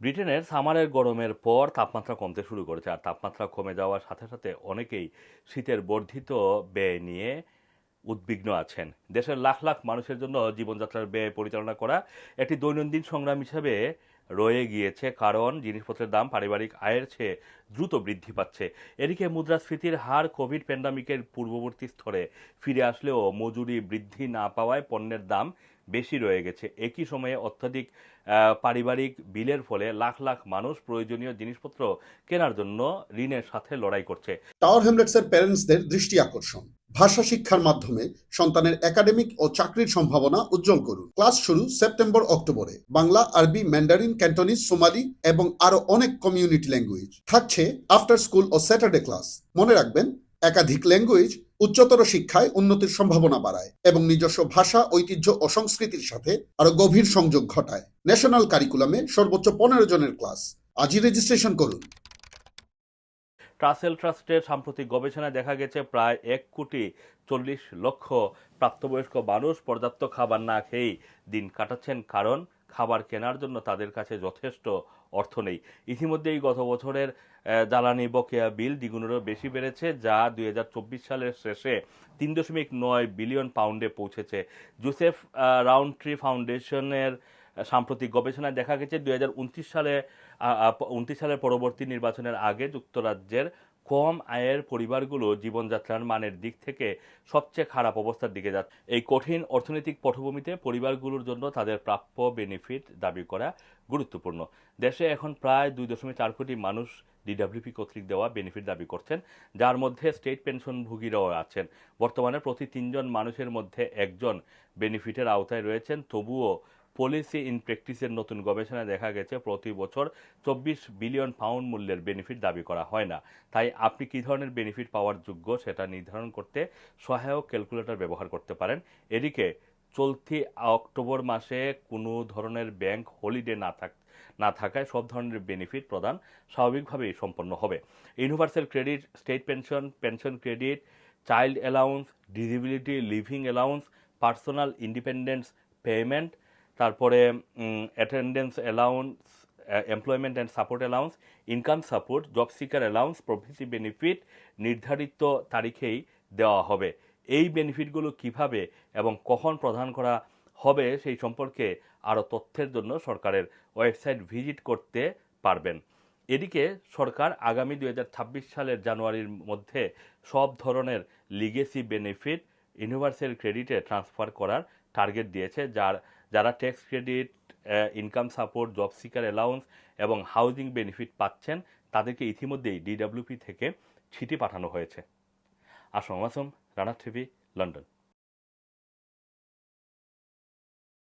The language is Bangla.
ব্রিটেনের সামারের গরমের পর তাপমাত্রা কমতে শুরু করেছে, আর তাপমাত্রা কমে যাওয়ার সাথে সাথে অনেকেই শীতের বর্ধিত ব্যয় নিয়ে উদ্বিগ্ন আছেন। দেশের লাখ লাখ মানুষের জন্য জীবনযাত্রার ব্যয় পরিচালনা করা একটি দৈনন্দিন সংগ্রাম হিসেবে রয়ে গিয়েছে, কারণ জিনিসপত্রের দাম পারিবারিক আয়ের চেয়ে দ্রুত বৃদ্ধি পাচ্ছে। এদিকে মুদ্রাস্ফীতির হার কোভিড প্যান্ডামিকের পূর্ববর্তী স্তরে ফিরে আসলেও মজুরি বৃদ্ধি না পাওয়ায় পণ্যের দাম বেশি রয়ে গেছে। একই সময়ে অত্যাধিক পারিবারিক বিলের ফলে লাখ লাখ মানুষ প্রয়োজনীয় জিনিসপত্র কেনার জন্য ঋণের সাথে লড়াই করছে। টাওয়ার হ্যামলেটসের প্যারেন্টসদের দৃষ্টি আকর্ষণ। ভাষা শিক্ষার মাধ্যমে সন্তানের একাডেমিক ও চাকরির সম্ভাবনা উজ্জ্বল করুন। ক্লাস শুরু সেপ্টেম্বর, অক্টোবরে। বাংলা, আরবি, ম্যান্ডারিন, ক্যান্টনিজ, সোমালি এবং আরও অনেক কমিউনিটি ল্যাঙ্গুয়েজ থাকছে আফটার স্কুল ও স্যাটারডে ক্লাস মনে রাখবেন, একাধিক ল্যাঙ্গুয়েজ উচ্চতর শিক্ষায় উন্নতির সম্ভাবনা বাড়ায় এবং নিজস্ব ভাষা, ঐতিহ্য ও সংস্কৃতির সাথে আরও গভীর সংযোগ ঘটায়। ন্যাশনাল কারিকুলামে সর্বোচ্চ পনেরো জনের ক্লাস। আজই রেজিস্ট্রেশন করুন। ট্রাসেল ট্রাস্টের সাম্প্রতিক গবেষণায় দেখা গেছে প্রায় এক কোটি চল্লিশ লক্ষ প্রাপ্তবয়স্ক মানুষ পর্যাপ্ত খাবার না খেয়েই দিন কাটাচ্ছেন কারণ খাবার কেনার জন্য তাদের কাছে যথেষ্ট অর্থ নেই। ইতিমধ্যেই গত বছরের জ্বালানি বকেয়া বিল দ্বিগুণেরও বেশি বেড়েছে, যা দুই হাজার চব্বিশ সালের শেষে তিন দশমিক নয় বিলিয়ন পাউন্ডে পৌঁছেছে। জোসেফ রাউন্ড ট্রি ফাউন্ডেশনের সাম্প্রতিক গবেষণায় দেখা গেছে, দুই হাজার উনত্রিশ সালে উনত্রিশ সালের পরবর্তী নির্বাচনের আগে যুক্তরাজ্যের কম আয়ের পরিবারগুলো জীবনযাত্রার মানের দিক থেকে সবচেয়ে খারাপ অবস্থার দিকে যাচ্ছে। এই কঠিন অর্থনৈতিক পটভূমিতে পরিবারগুলোর জন্য তাদের প্রাপ্য বেনিফিট দাবি করা গুরুত্বপূর্ণ। দেশে এখন প্রায় দুই দশমিক চার কোটি মানুষ ডিডাব্লিউপি কর্তৃক দেওয়া বেনিফিট দাবি করছেন, যার মধ্যে স্টেট পেনশন পেনশনভোগীরাও আছেন। বর্তমানে প্রতি তিনজন মানুষের মধ্যে একজন বেনিফিটের আওতায় রয়েছেন, তবুও পলিসি ইন প্র্যাকটিসের নতুন গবেষণায় দেখা গেছে, প্রতি বছর চব্বিশ বিলিয়ন পাউন্ড মূল্যের বেনিফিট দাবি করা হয় না। তাই আপনি কী ধরনের বেনিফিট পাওয়ার যোগ্য সেটা নির্ধারণ করতে সহায়ক ক্যালকুলেটর ব্যবহার করতে পারেন। এদিকে, চলতি অক্টোবর মাসে কোনো ধরনের ব্যাংক হলিডে না থাক, না থাকায় সব ধরনের বেনিফিট প্রদান স্বাভাবিকভাবেই সম্পন্ন হবে। Universal credit state pension pension credit child allowance disability living allowance personal independence payment তারপরে attendance allowance employment and support allowance income support job seeker allowance প্রভৃতি বেনিফিট নির্ধারিত তারিখেই দেওয়া হবে। এই বেনিফিটগুলো কীভাবে এবং কখন প্রদান করা হবে সেই সম্পর্কে আরও তথ্যের জন্য সরকারের ওয়েবসাইট ভিজিট করতে পারবেন। এদিকে সরকার আগামী দু হাজার ছাব্বিশ সালের জানুয়ারির মধ্যে সব ধরনের লিগেসি বেনিফিট ইউনিভার্সাল ক্রেডিটে ট্রান্সফার করার টার্গেট দিয়েছে, যার যারা tax credit income support job seeker allowance এবং হাউজিং বেনিফিট পাচ্ছেন, তাদেরকে ইতিমধ্যেই ডিডাব্লিউপি থেকে ছিটি পাঠানো হয়েছে। Assam Assam Rana TV, London.